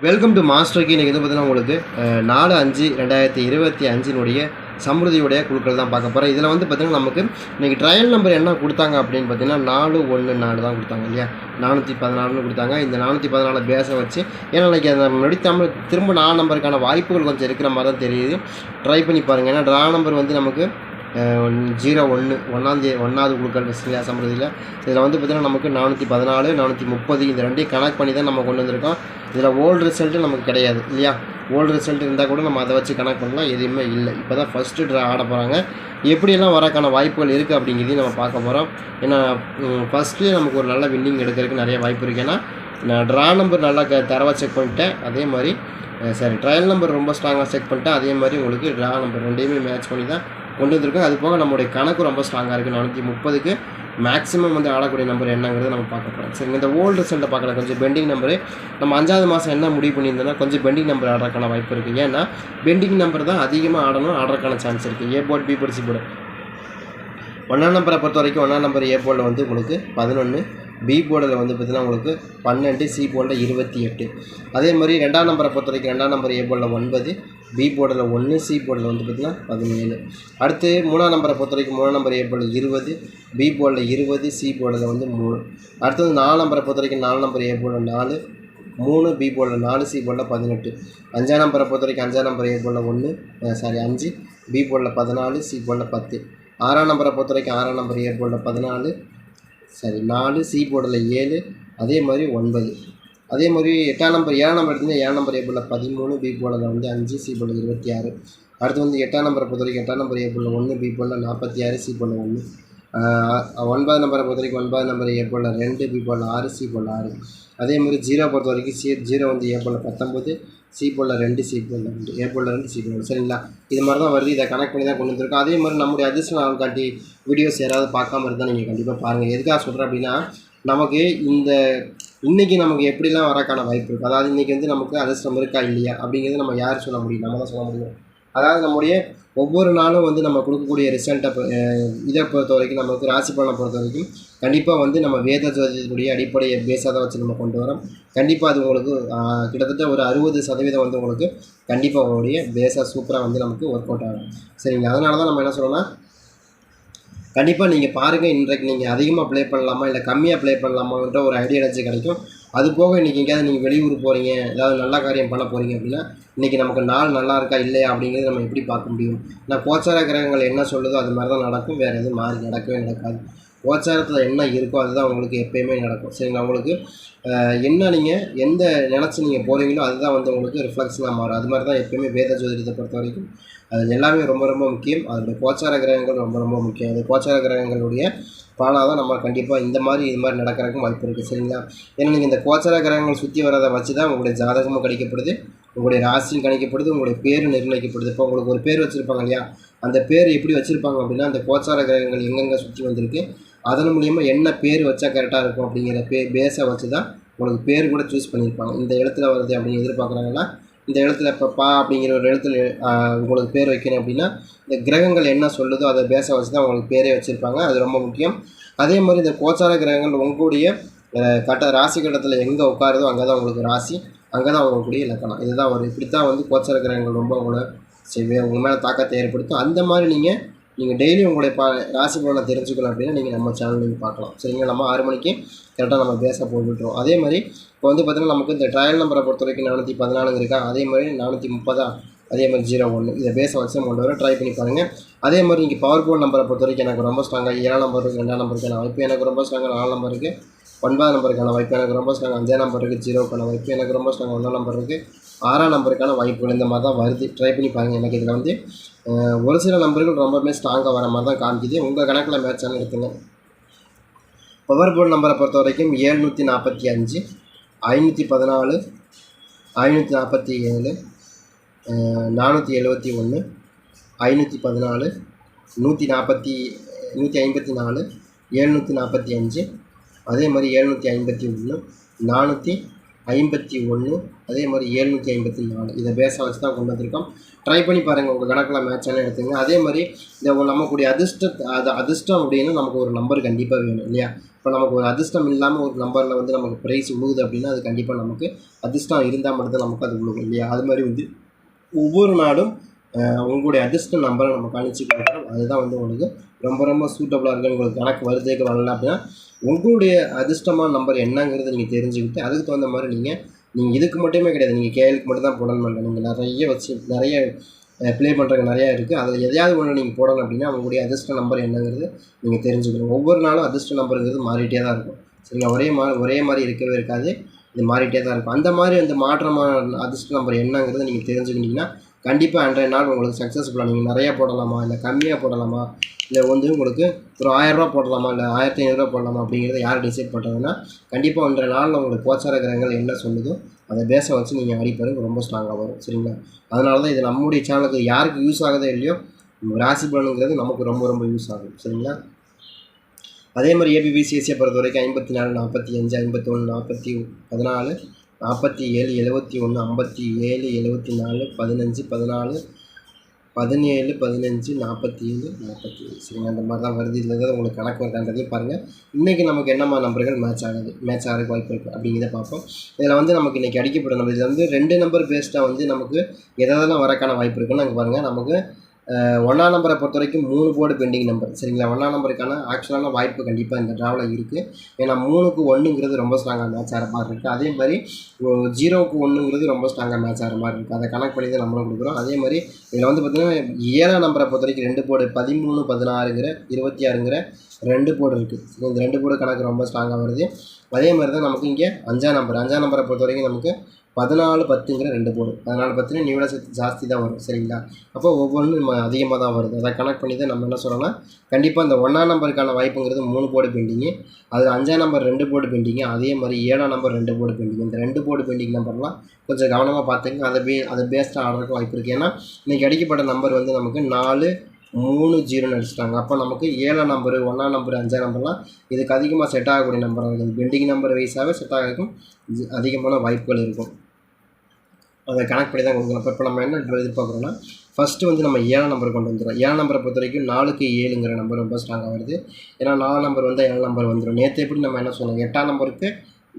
Welcome to மாஸ்டருக்கு இன்றைக்கி வந்து பார்த்தீங்கன்னா உங்களுக்கு நாலு அஞ்சு ரெண்டாயிரத்தி இருபத்தி அஞ்சினுடைய சமிருதியுடைய குழுக்கள் தான் பார்க்க போகிறோம் இதில் வந்து பார்த்திங்கன்னா நமக்கு இன்றைக்கி ட்ரையல் நம்பர் என்ன கொடுத்தாங்க அப்படின்னு பார்த்தீங்கன்னா நாலு ஒன்று நாலு தான் கொடுத்தாங்க இல்லையா? நானூற்றி பதினாலுன்னு கொடுத்தாங்க. இந்த நானூற்றி பதினாலு பேஸை வச்சு ஏன்னா இன்றைக்கி அந்த நொடித்தாமல் திரும்ப நாலு நம்பருக்கான வாய்ப்புகள் கொஞ்சம் இருக்கிற மாதிரி தான் தெரியுது. ட்ரை பண்ணி பாருங்கள் ஏன்னா ட்ரா நம்பர் வந்து நமக்கு ஜீரோ ஒன்று ஒன்றாந்தே ஒன்றாவது குழுக்கள் இல்லையா சம்பிரதியில் இதில் வந்து பார்த்திங்கன்னா நமக்கு நானூற்றி பதினாலு நானூற்றி முப்பது இந்த ரெண்டையும் கனெக்ட் பண்ணி தான் நம்ம கொண்டு வந்திருக்கோம். இதில் ஓல்டு ரிசல்ட்டு நமக்கு கிடையாது இல்லையா? ஓல்டு ரிசல்ட் இருந்தால் கூட நம்ம அதை வச்சு கனெக்ட் பண்ணலாம் எதுவுமே இல்லை. இப்போ தான் ஃபஸ்ட்டு ட்ரா ஆட போகிறாங்க எப்படியெல்லாம் வரக்கான வாய்ப்புகள் இருக்குது அப்படிங்கிறதையும் நம்ம பார்க்க போகிறோம் ஏன்னா ஃபஸ்ட்டு நமக்கு ஒரு நல்ல வின்னிங் எடுக்கிறதுக்கு நிறைய வாய்ப்பு இருக்குது ஏன்னா நான் ட்ரா நம்பர் நல்லா க தரவாக செக் பண்ணிட்டேன். அதே மாதிரி சரி ட்ரையல் நம்பர் ரொம்ப ஸ்ட்ராங்காக செக் பண்ணிட்டேன். அதே மாதிரி உங்களுக்கு ட்ரா நம்பர் ரெண்டையுமே மேட்ச் பண்ணி தான் கொண்டு வந்திருக்கோம் அது போக நம்மளுடைய கணக்கு ரொம்ப ஸ்ட்ராங்காக இருக்குது நானூற்றி முப்பதுக்கு மேக்ஸிமம் வந்து ஆடக்கூடிய நம்பர் என்னங்கிறத நம்ம பார்க்க போகிறோம் சரி இந்த ஓல்டு ரிசல்ட்டை பார்க்கலாம் கொஞ்சம் பெண்டிங் நம்பரு நம்ம அஞ்சாவது மாதம் என்ன முடிவு பண்ணியிருந்தோம்னா கொஞ்சம் பெண்டிங் நம்பர் ஆடுறதுக்கான வாய்ப்பு இருக்குது ஏன்னா பெண்டிங் நம்பர் தான் அதிகமாக ஆடணும் ஆடுறதுக்கான சான்ஸ் இருக்குது A board B board C board ஒன்றாம் நம்பரை பொறுத்த வரைக்கும் ஒன்றாம் நம்பர் ஏ போர்டில் வந்து உங்களுக்கு பதினொன்று பி போர்டில் வந்து பார்த்திங்கன்னா உங்களுக்கு பன்னெண்டு சி போர்டில் இருபத்தி எட்டு. அதே மாதிரி ரெண்டாம் நம்பரை பொறுத்த வரைக்கும் ரெண்டாம் நம்பர் ஏ போர்டில் ஒன்பது பி போர்டில் ஒன்று சி போர்டில் வந்து பார்த்திங்கன்னா பதினேழு. அடுத்து மூணாம் நம்பரை பொறுத்த வரைக்கும் மூணாம் நம்பர் ஏ போர்டில் இருபது பி போர்டில் இருபது சி போர்டில் வந்து மூணு. அடுத்தது நாலு நம்பரை பொறுத்த வரைக்கும் நாலு நம்பர் ஏ போர்டில் நாலு மூணு பி போர்டில் நாலு சி போர்டில் பதினெட்டு. அஞ்சாம் நம்பரை பொறுத்த வரைக்கும் அஞ்சாம் நம்பர் ஏ போர்டில் ஒன்று சாரி அஞ்சு பி போர்டில் பதினாலு சி போர்டில் பத்து. ஆறாம் நம்பரை பொறுத்த வரைக்கும் ஆறாம் நம்பர் ஏ போர்டில் பதினாலு சரி நாலு சி போர்டில் ஏழு அதே மாதிரி ஒன்பது. அதே மாதிரி எட்டாம் நம்பர் ஏழாம் நம்பர் எடுத்திங்கன்னா ஏழாம் நம்பர் ஏ பதிமூணு பி போலில் வந்து அஞ்சு சி போர்டில் இருபத்தி ஆறு அடுத்து வந்து எட்டாம் நம்பரை பொறுத்த வரைக்கும் எட்டாம் நம்பர் ஏ ஒன்று பி போர்டில் நாற்பத்தி ஆறு சி போர்டில் ஒன்று ஒன்பது நம்பரை பொறுத்த வரைக்கும் ஒன்பது நம்பர் ஏ ரெண்டு பி போல் ஆறு சி போல் ஆறு அதே மாதிரி ஜீரோ பொறுத்த வரைக்கும் சி ஜீரோ வந்து ஏ போர்டில் பத்தொம்போது சி போர்டில் ரெண்டு சி போல் ரெண்டு ஏ போர்டில் ரெண்டு சி போல் சரிங்களா இது மாதிரி தான் வருது இதை கனெக்ட் பண்ணி தான் கொண்டு வந்திருக்கோம் அதே மாதிரி நம்முடைய அதிர்ஷ்ட காட்டி வீடியோஸ் யாராவது பார்க்காம இருந்தால் நீங்கள் கண்டிப்பாக பாருங்கள் எதுக்காக சொல்கிறேன் அப்படின்னா நமக்கு இந்த இன்றைக்கி நமக்கு எப்படிலாம் வரக்கான வாய்ப்பு இருக்குது அதாவது இன்றைக்கி வந்து நமக்கு அதிர்ஷ்டம் இருக்கா இல்லையா? அப்படிங்கிறது நம்ம யார் சொல்ல முடியும்? நம்ம தான் சொல்ல முடியும். அதாவது நம்முடைய ஒவ்வொரு நாளும் வந்து நம்ம கொடுக்கக்கூடிய ரிசல்ட்டை இதை பொறுத்த வரைக்கும் நமக்கு ராசி பலனை பொறுத்த வரைக்கும் கண்டிப்பாக வந்து நம்ம வேத ஜோதிடத்துடைய அடிப்படையை பேஸாக தான் வச்சு நம்ம கொண்டு வரோம். கண்டிப்பாக அது உங்களுக்கு கிட்டத்தட்ட ஒரு அறுபது சதவீதம் வந்து உங்களுக்கு கண்டிப்பாக உங்களுடைய பேஸாக சூப்பராக வந்து நமக்கு ஒர்க் அவுட் ஆகும். சரிங்களா? அதனால தான் நம்ம என்ன சொல்லணும்னா கண்டிப்பாக நீங்கள் பாருங்கள் இன்றைக்கு நீங்கள் அதிகமாக ப்ளே பண்ணலாமா இல்லை கம்மியாக ப்ளே பண்ணலாமான்ற ஒரு ஐடியா ஐடியாலஜி கிடைக்கும். அது போக இன்றைக்கி எங்கேயாவது நீங்கள் வெளியூர் போகிறீங்க ஏதாவது நல்ல காரியம் பண்ண போகிறீங்க அப்படின்னா இன்றைக்கி நமக்கு நாள் நல்லா இருக்கா இல்லையா அப்படிங்கிறது நம்ம எப்படி பார்க்க முடியும்? நான் கோச்சார கிரகங்கள் என்ன சொல்லுதோ அது மாதிரி தான் நடக்கும் வேறு எதுவும் மாறி நடக்கவே நடக்காது. கோச்சாரத்தில் என்ன இருக்கோ அதுதான் உங்களுக்கு எப்பயுமே நடக்கும். சரிங்களா உங்களுக்கு என்ன நீங்கள் எந்த நினச்சி நீங்கள் போகிறீங்களோ அதுதான் வந்து உங்களுக்கு ரிஃப்ளெக்ஷனாக மாறும். அது மாதிரி தான் எப்பயுமே வேத ஜோதிடத்தை பொறுத்த வரைக்கும். அது எல்லாமே ரொம்ப ரொம்ப முக்கியம். அதனுடைய கோச்சார கிரகங்கள் ரொம்ப ரொம்ப முக்கியம். அது கோச்சார கிரகங்களுடைய பாலாக தான் நம்ம கண்டிப்பாக இந்த மாதிரி இது மாதிரி நடக்கிறதுக்கும் வாய்ப்பு இருக்குது சரிங்களா? ஏன்னா நீங்கள் இந்த கோச்சார கிரகங்கள் சுற்றி வரதை வச்சு தான் உங்களுடைய ஜாதகமும் கணிக்கப்படுது. உங்களுடைய ராசியும் கணிக்கப்படுது. உங்களுடைய பேர் நிர்ணயிக்கப்படுது. இப்போ உங்களுக்கு ஒரு பேர் வச்சுருப்பாங்க இல்லையா? அந்த பேர் எப்படி வச்சுருப்பாங்க அப்படின்னா அந்த கோச்சார கிரகங்கள் எங்கெங்கே சுற்றி வந்திருக்கு? அதன் மூலியமாக என்ன பேர் வச்சா கரெக்டாக இருக்கும் அப்படிங்கிற பே பேஸை வச்சு தான் உங்களுக்கு பேர் கூட சூஸ் பண்ணியிருப்பாங்க. இந்த இடத்துல வருது அப்படின்னு எதிர்பார்க்குறாங்கன்னா இந்த இடத்துல இப்போ பா அப்படிங்கிற ஒரு இடத்துல உங்களுக்கு பேர் வைக்கணும் அப்படின்னா இந்த கிரகங்கள் என்ன சொல்லுதோ அதை பேச வச்சு தான் உங்களுக்கு பேரே வச்சுருப்பாங்க. அது ரொம்ப முக்கியம். அதே மாதிரி இந்த கோச்சார கிரகங்கள் உங்களுடைய கட்ட ராசி கட்டத்தில் எங்கே உட்காருதோ அங்கே தான் உங்களுக்கு ராசி அங்கே தான் உங்களுடைய இலக்கணம். இதுதான் ஒரு இப்படி தான் வந்து கோச்சார கிரகங்கள் ரொம்ப உங்களை செய்வே உங்கள் மேலே தாக்கத்தை ஏற்படுத்தும். அந்த மாதிரி நீங்கள் நீங்கள் டெய்லி உங்களுடைய பா ராசி பலனை தெரிஞ்சுக்கலாம் அப்படின்னா நீங்கள் நம்ம சேனல் நீங்கள் பார்க்கலாம். சரிங்களா? நம்ம ஆறு மணிக்கு கரெக்டாக நம்ம பேச போட்டுருவோம் அதே மாதிரி இப்போ வந்து பார்த்திங்கன்னா நமக்கு இந்த ட்ரையல் நம்பரை பொறுத்த வரைக்கும் நானூற்றி பதினாலுங்க இருக்கா? அதே மாதிரி நானூற்றி முப்பதா? அதே மாதிரி ஜீரோ ஒன்று இதை பேச வச்சு கொண்டு வர ட்ரை பண்ணி பாருங்கள் அதே மாதிரி நீங்கள் பவர் போர்ட் நம்பரை பொறுத்த வரைக்கும் எனக்கு ரொம்ப ஸ்ட்ராங்காக ஏழாம் நம்பர் இருக்குது ரெண்டாம் நம்பருக்கான வாய்ப்பு எனக்கு ரொம்ப ஸ்ட்ராங்காக நாலு நம்பர் இருக்குது ஒன்பதாம் நம்பருக்கான வாய்ப்பு. எனக்கு ரொம்ப ஸ்ட்ராங் அஞ்சாம் நம்பர் இருக்குது ஜீரோக்கான வாய்ப்பு. எனக்கு ரொம்ப ஸ்ட்ராங் ஒன்றாம் நம்பர் இருக்குது ஆறாம் நம்பருக்கான வாய்ப்புகள் இந்த மாதிரி தான் வருது. ட்ரை பண்ணி பாருங்கள் எனக்கு இதில் வந்து ஒரு சில நம்பர்கள் ரொம்பவுமே ஸ்ட்ராங்காக வர மாதிரி தான் காமிக்குது. உங்கள் கணக்கில் மேட்சானு எடுத்துங்க. பவர் போர்டு நம்பரை பொறுத்த வரைக்கும் ஏழ்நூற்றி நாற்பத்தி அஞ்சு ஐநூற்றி பதினாலு ஐநூற்றி நாற்பத்தி ஏழு நானூற்றி எழுபத்தி ஒன்று ஐநூற்றி பதினாலு நூற்றி நாற்பத்தி நூற்றி ஐம்பத்தி நாலு ஏழ்நூற்றி நாற்பத்தி அஞ்சு அதே மாதிரி எழுநூற்றி ஐம்பத்தி ஒன்று நானூற்றி ஐம்பத்தி ஒன்று அதே மாதிரி ஏழ்நூற்றி ஐம்பத்தி நாலு. இதை பேஸாக வச்சு தான் கொண்டு வந்திருக்கோம். ட்ரை பண்ணி பாருங்கள் உங்கள் கணக்கில் மேட்சானு எடுத்துங்க. அதே மாதிரி இந்த நம்மக்கூடிய அதிர்ஷ்ட அது அதிர்ஷ்டம் அப்படின்னு நமக்கு ஒரு நம்பர் கண்டிப்பாக வேணும் இல்லையா? இப்போ நமக்கு ஒரு அதிர்ஷ்டம் இல்லாமல் ஒரு நம்பரில் வந்து நமக்கு ப்ரைஸ் உழுகுது அப்படின்னா அது கண்டிப்பாக நமக்கு அதிர்ஷ்டம் இருந்தால் மட்டும்தான் நமக்கு அது உழுகும் இல்லையா? அது மாதிரி வந்து ஒவ்வொரு நாடும் உங்களுடைய அதிர்ஷ்ட நம்பரை நம்ம காணிச்சு கொடுக்குறோம் அதுதான் வந்து உங்களுக்கு ரொம்ப ரொம்ப சூட்டபுளாக இருக்குது உங்களுக்கு கணக்கு வருதுக்கு வரல அப்படின்னா உங்களுடைய அதிர்ஷ்டமான நம்பர் என்னங்கிறத நீங்கள் தெரிஞ்சுக்கிட்டு அதுக்கு தகுந்த மாதிரி நீங்கள் நீங்கள் இதுக்கு மட்டுமே கிடையாது நீங்கள் கேளுக்கு மட்டும் தான் போடணும் பண்ணல நீங்கள் நிறைய வச்சு நிறைய ப்ளே பண்ணுறது நிறையா இருக்குது அதில் எதையாவது ஒன்று நீங்கள் போடணும் அப்படின்னா உங்களுடைய அதிர்ஷ்ட நம்பர் என்னங்கிறது நீங்கள் தெரிஞ்சுக்கணும். ஒவ்வொரு நாளும் அதிர்ஷ்ட நம்பருங்கிறது மாறிட்டே தான் இருக்கும். சரிங்களா? ஒரே மாதிரி ஒரே மாதிரி இருக்கவே இருக்காது. இது மாறிட்டே தான் இருக்கும். அந்த மாதிரி அந்த மாற்றமான அதிர்ஷ்ட நம்பர் என்னங்கிறத நீங்கள் தெரிஞ்சுக்கிட்டீங்கன்னா கண்டிப்பாக அன்றைய நாள் உங்களுக்கு சக்ஸஸ்ஃபுல்லாக நீங்கள் நிறையா போடலாமா? இல்லை கம்மியாக போடலாமா? இல்லை வந்து உங்களுக்கு ஒரு ஆயிரரூபா போடலாமா? இல்லை ஆயிரத்தி ஐநூறுரூவா போடலாமா? அப்படிங்கிறத யார் டிசைட் பண்ணுறதுன்னா கண்டிப்பாக அன்றைய நாளில் உங்களுக்கு கோச்சார கிரகங்கள் என்ன சொல்லுதோ அதை பேச வச்சு நீங்கள் ஆடி ரொம்ப ஸ்ட்ராங்காக வரும். சரிங்களா? அதனால தான் இது நம்முடைய சேனலுக்கு யாருக்கு யூஸ் ஆகுதோ இல்லையோ ராசி பலனுங்கிறது நமக்கு ரொம்ப ரொம்ப யூஸ் ஆகும். சரிங்களா? அதே மாதிரி ஏபிபிசிஎஸ்சியை பொறுத்த வரைக்கும் ஐம்பத்தி நாலு நாற்பத்தி அஞ்சு ஐம்பத்தி ஒன்று நாற்பத்தி பதினாலு நாற்பத்தி ஏழு எழுபத்தி ஒன்று ஐம்பத்தி ஏழு எழுபத்தி நாலு பதினஞ்சு பதினாலு பதினேழு பதினஞ்சு நாற்பத்தி ஏழு நாற்பத்தி ஏழு. சரிங்க அந்த மாதிரி தான் வருது. இதில் தான் உங்களுக்கு கணக்கு வருதான்றதையும் பாருங்கள் இன்றைக்கி நமக்கு என்னம்மா நம்பர்கள் மேட்ச் ஆகுது? மேட்ச் ஆகிறதுக்கு வாய்ப்பு இருக்குது அப்படிங்கிறத பார்ப்போம். இதில் வந்து நமக்கு இன்றைக்கி அடிக்கப்படும் நம்பர். இதில் வந்து ரெண்டு நம்பர் பேஸ்டாக வந்து நமக்கு எதாவது வரக்கான வாய்ப்பு இருக்குன்னு அங்கே பாருங்கள் நமக்கு ஒன்றாம் நம்பரை பொறுத்த வரைக்கும் மூணு போர்டு பெண்டிங் நம்பர் சரிங்களா? ஒன்றாம் நம்பருக்கான ஆக்சுவலான வாய்ப்பு கண்டிப்பாக இந்த ட்ராவில் இருக்குது ஏன்னா மூணுக்கு ஒன்றுங்கிறது ரொம்ப ஸ்ட்ராங்காக மேட்ச் ஆகிற மாதிரி இருக்குது அதே மாதிரி ஜீரோவுக்கு ஒன்றுங்கிறது ரொம்ப ஸ்ட்ராங்காக மேட்ச் ஆகிற மாதிரி இருக்குது அதை கணக்கு பண்ணி தான் நம்மளும் கொடுக்குறோம். அதே மாதிரி இதில் வந்து பார்த்திங்கன்னா ஏழாம் நம்பரை பொறுத்த வரைக்கும் ரெண்டு போர்டு பதிமூணு பதினாறுங்கிற இருபத்தி ஆறுங்கிற ரெண்டு போர்டு இருக்குது இந்த ரெண்டு போர்டு கணக்கு ரொம்ப ஸ்ட்ராங்காக வருது. அதே மாதிரி தான் நமக்கு இங்கே அஞ்சாம் நம்பர் அஞ்சாம் நம்பரை பொறுத்த வரைக்கும் நமக்கு பதினாலு பத்துங்கிற ரெண்டு போர்டு பதினாலு பத்துன்னு நீ விட ஜாஸ்தி தான் வரும். சரிங்களா? அப்போ ஒவ்வொன்றும் நம்ம அதிகமாக தான் வருது. அதை கனெக்ட் பண்ணி தான் நம்ம என்ன சொல்லலாம் கண்டிப்பாக இந்த ஒன்றாம் நம்பருக்கான வாய்ப்புங்கிறது மூணு போர்டு பெண்டிங்கு அதில் அஞ்சாம் நம்பர் ரெண்டு போர்டு பெண்டிங்கு அதே மாதிரி ஏழாம் நம்பர் ரெண்டு போர்டு பெண்டிங் இந்த ரெண்டு போர்டு பெண்டிங் நம்பர்லாம் கொஞ்சம் கவனமாக பார்த்துங்க. அதை பே அதை பேஸ்டாக ஆடுறதுக்கு வாய்ப்பு இருக்குது ஏன்னா இன்றைக்கி அடிக்கப்பட்ட நம்பர் வந்து நமக்கு நாலு மூணு ஜீரோன்னு அடிச்சிட்டாங்க அப்போ நமக்கு ஏழாம் நம்பரு ஒன்றாம் நம்பர் அஞ்சாம் நம்பர்லாம் இதுக்கு அதிகமாக செட் ஆகக்கூடிய நம்பராக இருக்குது. பெண்டிங் நம்பர் வைஸாகவே செட் ஆகிறதுக்கும் அதிகமான வாய்ப்புகள் இருக்கும். அதை கனெக்ட் பண்ணி தான் கொடுக்கணும். இப்போ நம்ம என்ன எதிர்பார்க்குறோம்னா ஃபஸ்ட்டு வந்து நம்ம ஏழாம் நம்பர் கொண்டு வந்துடும் ஏழாம் நம்பரை பொறுத்த வரைக்கும் நாலுக்கு ஏழுங்கிற நம்பர் ரொம்ப ஸ்ட்ராங்காக வருது. ஏன்னா நாலாம் நம்பர் வந்தால் ஏழாம் நம்பர் வந்துடும். நேற்று எப்படி நம்ம என்ன சொன்னோம்? எட்டாம் நம்பருக்கு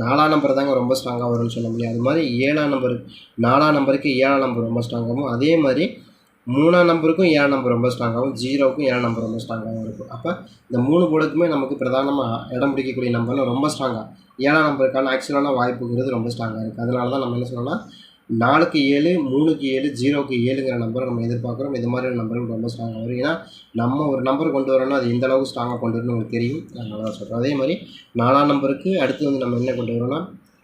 நாலாம் நம்பர் தாங்க ரொம்ப ஸ்ட்ராங்காக வரும்னு சொல்ல முடியும் அது மாதிரி ஏழாம் நம்பர் நாலாம் நம்பருக்கு ஏழாம் நம்பர் ரொம்ப ஸ்ட்ராங்காகவும் அதே மாதிரி மூணாம் நம்பருக்கும் ஏழாம் நம்பர் ரொம்ப ஸ்ட்ராங்காகவும் ஜீரோவுக்கும் ஏழாம் நம்பர் ரொம்ப ஸ்ட்ராங்காகவும் இருக்கும். அப்போ இந்த மூணு போர்டுக்குமே நமக்கு பிரதானமாக இடம் பிடிக்கக்கூடிய நம்பர்லாம் ரொம்ப ஸ்ட்ராங்காக ஏழாம் நம்பருக்கான ஆக்சுவலான வாய்ப்புங்கிறது ரொம்ப ஸ்ட்ராங்காக இருக்குது அதனால தான் நம்ம என்ன சொல்லணும்னா நாலுக்கு ஏழு மூணுக்கு ஏழு ஜீரோக்கு ஏழுங்கிற நம்பரை நம்ம எதிர்பார்க்குறோம். இது மாதிரியான நம்பர்கள் ரொம்ப ஸ்ட்ராங்காக வரும். ஏன்னா நம்ம ஒரு நம்பர் கொண்டு வரோம்னா அது எந்த அளவுக்கு ஸ்ட்ராங்காக கொண்டு வரணும்னு உங்களுக்கு தெரியும். அதனால தான் சொல்கிறோம் அதே மாதிரி நாலாம் நம்பருக்கு அடுத்து வந்து நம்ம என்ன கொண்டு வரோம்னா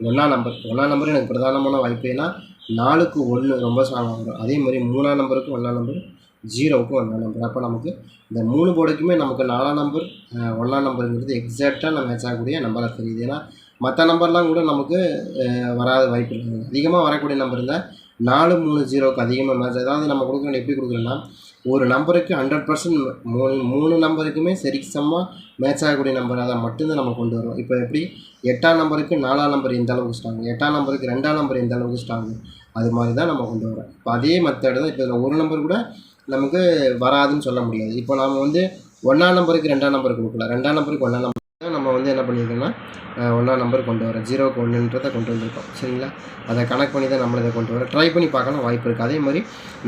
ஒன்றாம் நம்பர். ஒன்றாம் நம்பர் எனக்கு பிரதானமான வாய்ப்பு. ஏன்னா நாலுக்கு ஒன்று ரொம்ப ஸ்ட்ராங்காக வரும் அதே மாதிரி மூணாம் நம்பருக்கு ஒன்றாம் நம்பர் ஜீரோவுக்கும் ஒன்றாம் நம்பர் அப்போ நமக்கு இந்த மூணு போர்டுக்குமே நமக்கு நாலாம் நம்பர் ஒன்றாம் நம்பருங்கிறது எக்ஸாக்டாக நம்ம மேட்ச் ஆகக்கூடிய நம்பராக தெரியுது. ஏன்னா மற்ற நம்பர்லாம் கூட நமக்கு வராத வாய்ப்பு இருக்குது அதிகமாக வரக்கூடிய நம்பர் இருந்தால் நாலு மூணு ஜீரோவுக்கு அதிகமாக மேட்ச் அதாவது நம்ம கொடுக்குற எப்படி கொடுக்குறோன்னா ஒரு நம்பருக்கு ஹண்ட்ரட் பர்சன்ட் மூணு மூணு நம்பருக்குமே சரிசமாக மேட்ச் ஆகக்கூடிய நம்பர் அதை மட்டும்தான் நம்ம கொண்டு வரோம் இப்போ எப்படி? எட்டாம் நம்பருக்கு நாலாம் நம்பர் இந்த அளவுக்கு ஸ்ட்ராங் எட்டாம் நம்பருக்கு ரெண்டாம் நம்பர் எந்த அளவுக்கு ஸ்ட்ராங் அது மாதிரி தான் நம்ம கொண்டு வரோம் இப்போ அதே மற்ற தான் இப்போ இதில் ஒரு நம்பர் கூட நமக்கு வராதுன்னு சொல்ல முடியாது. இப்போ நாம் வந்து ஒன்றாம் நம்பருக்கு ரெண்டாம் நம்பர் கொடுக்கல ரெண்டாம் நம்பருக்கு ஒன்றாம் நம்பர் நம்ம வந்து என்ன பண்ணியிருக்கோம்னா ஒன்றா ஒன்றாம் நம்பர் கொண்டு வரோம் ஜீரோக்கு ஒன்றுன்றதை கொண்டு வந்திருக்கோம். சரிங்களா? அதை கனெக்ட் பண்ணி தான் நம்மளை இதை கொண்டு வரோம் ட்ரை பண்ணி பார்க்கலாம் வாய்ப்பு இருக்குது அதே மாதிரி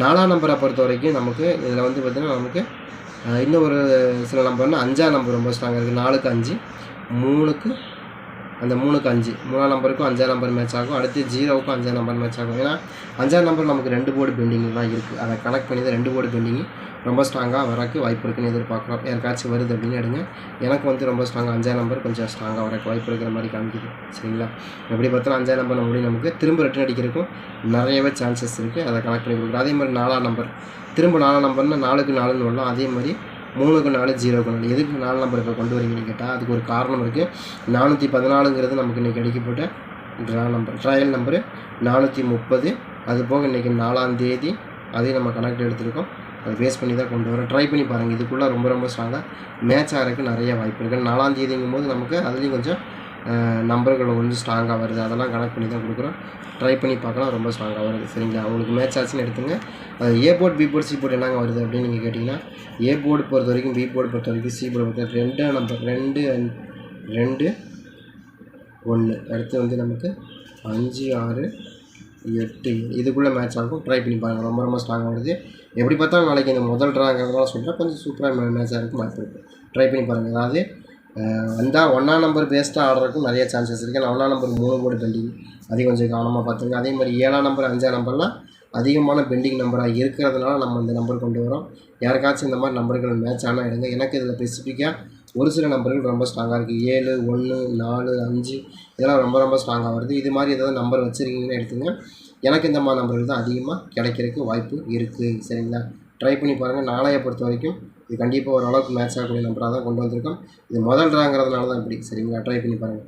நாலாம் நம்பரை பொறுத்த வரைக்கும் நமக்கு இதில் வந்து பார்த்திங்கன்னா நமக்கு இன்னும் ஒரு சில நம்பர்னா அஞ்சாம் நம்பர் ரொம்ப ஸ்ட்ராங்காக இருக்குது நாலுக்கு அஞ்சு மூணுக்கு அந்த மூணுக்கு அஞ்சு. மூணாம் நம்பருக்கும் அஞ்சாம் நம்பர் மேட்ச் ஆகும். அடுத்து ஜீரோவுக்கும் அஞ்சாம் நம்பர் மேட்ச் ஆகும். ஏன்னா அஞ்சாம் நம்பர் நமக்கு ரெண்டு போர்டு பெண்டிங் தான் இருக்குது அதை கனெக்ட் பண்ணி தான் ரெண்டு போர்டு பெண்டிங் ரொம்ப ஸ்ட்ராங்காக வரக்கு வாய்ப்பு இருக்குன்னு எதிர்பார்க்குறோம். யாருக்காச்சும் வருது அப்படின்னு எடுங்க. எனக்கு வந்து ரொம்ப ஸ்ட்ராங்காக அஞ்சாம் நம்பர் கொஞ்சம் ஸ்ட்ராங்காக வரக்கு வாய்ப்பு இருக்கிற மாதிரி காமிக்குது. சரிங்களா? எப்படி பார்த்தாலும் அஞ்சாம் நம்பர் நம்ம நமக்கு திரும்ப ரிட்டன் அடிக்கிறதுக்கும் நிறையவே சான்சஸ் இருக்குது அதை கனெக்ட் பண்ணி கொடுக்குறோம். அதே மாதிரி நாலாம் நம்பர் திரும்ப நாலாம் நம்பர்னால் நாலுக்கு நாலுன்னு வரலாம். அதே மாதிரி மூணுக்கு நாலு ஜீரோக்கு நாலு. எதுக்கு நாலு நம்பர் இப்போ கொண்டு வரீங்கன்னு கேட்டால் அதுக்கு ஒரு காரணம் இருக்குது நானூற்றி பதினாலுங்கிறது நமக்கு இன்றைக்கி அடிக்கப்பட்ட ட்ரா நம்பர் ட்ரையல் நம்பரு நானூற்றி முப்பது. அது போக இன்றைக்கி நாலாம் தேதி அதையும் நம்ம கனெக்ட் எடுத்திருக்கோம். அதை பேஸ் பண்ணி தான் கொண்டு வரோம் ட்ரை பண்ணி பாருங்கள் இதுக்குள்ளே ரொம்ப ரொம்ப ஸ்ட்ராங்காக மேட்ச் ஆகிறதுக்கு நிறைய வாய்ப்பு இருக்குது நாலாம் தேதிங்கும் போது நமக்கு அதுலேயும் கொஞ்சம் நம்பர்கள் வந்து ஸ்ட்ராங்காக வருது. அதெல்லாம் கனெக்ட் பண்ணி தான் கொடுக்குறோம். ட்ரை பண்ணி பார்க்கலாம். ரொம்ப ஸ்ட்ராங்காக வருது. சரிங்களா? உங்களுக்கு மேட்ச் ஆச்சுன்னு எடுத்துங்க. அது A board B board C board என்னங்க வருது அப்படின்னு நீங்கள் கேட்டிங்கன்னா ஏ போர்டு பொறுத்த வரைக்கும் பி போர்டு பொறுத்த வரைக்கும் சி போர்டு பொறுத்த வரைக்கும் ரெண்டு நம்பர் ரெண்டு ரெண்டு ஒன்று அடுத்து வந்து நமக்கு அஞ்சு ஆறு எட்டு இதுக்குள்ளே மேட்ச் ஆகும். ட்ரை பண்ணி பாருங்கள் ரொம்ப ரொம்ப ஸ்ட்ராங்காக வருது. எப்படி பார்த்தாலும் நாளைக்கு இந்த முதல் ட்ராங்கிறதுலாம் சொல்கிறேன் கொஞ்சம் சூப்பராக மேட்சாக இருக்கும் வாய்ப்பு இருக்குது ட்ரை பண்ணி பாருங்கள் அதாவது வந்தால் ஒன்றா நம்பர் பேஸ்ட்டாக ஆடுறதுக்கும் நிறைய சான்சஸ் இருக்குது நான் ஒன்றாம் நம்பர் மூணு போர்டு பெண்டிங் அது கொஞ்சம் கவனமாக பார்த்துங்க. அதே மாதிரி ஏழாம் நம்பர் அஞ்சாம் நம்பர்லாம் அதிகமான பெண்டிங் நம்பராக இருக்கிறதுனால நம்ம இந்த நம்பர் கொண்டு வரோம். யாருக்காச்சும் இந்த மாதிரி நம்பர்கள் மேட்ச் ஆனால் எடுங்க. எனக்கு இதில் ஸ்பெசிஃபிக்காக ஒரு சில நம்பர்கள் ரொம்ப ஸ்ட்ராங்காக இருக்குது ஏழு ஒன்று நாலு அஞ்சு இதெல்லாம் ரொம்ப ரொம்ப ஸ்ட்ராங்காக வருது. இது மாதிரி ஏதாவது நம்பர் வச்சுருக்கீங்கன்னு எடுத்துங்க. எனக்கு இந்த மாதிரி நம்பர்கள் தான் அதிகமாக கிடைக்கிறதுக்கு வாய்ப்பு இருக்குது சரிங்களா? ட்ரை பண்ணி பாருங்கள் நாளைய பொறுத்த வரைக்கும் இது கண்டிப்பாக ஓரளவுக்கு மேட்ச் ஆகக்கூடிய நம்பராக தான் கொண்டு வந்திருக்கோம். இது முதல் ட்ராங்கிறதுனால தான் இப்படி. சரிங்களா? ட்ரை பண்ணி பாருங்கள்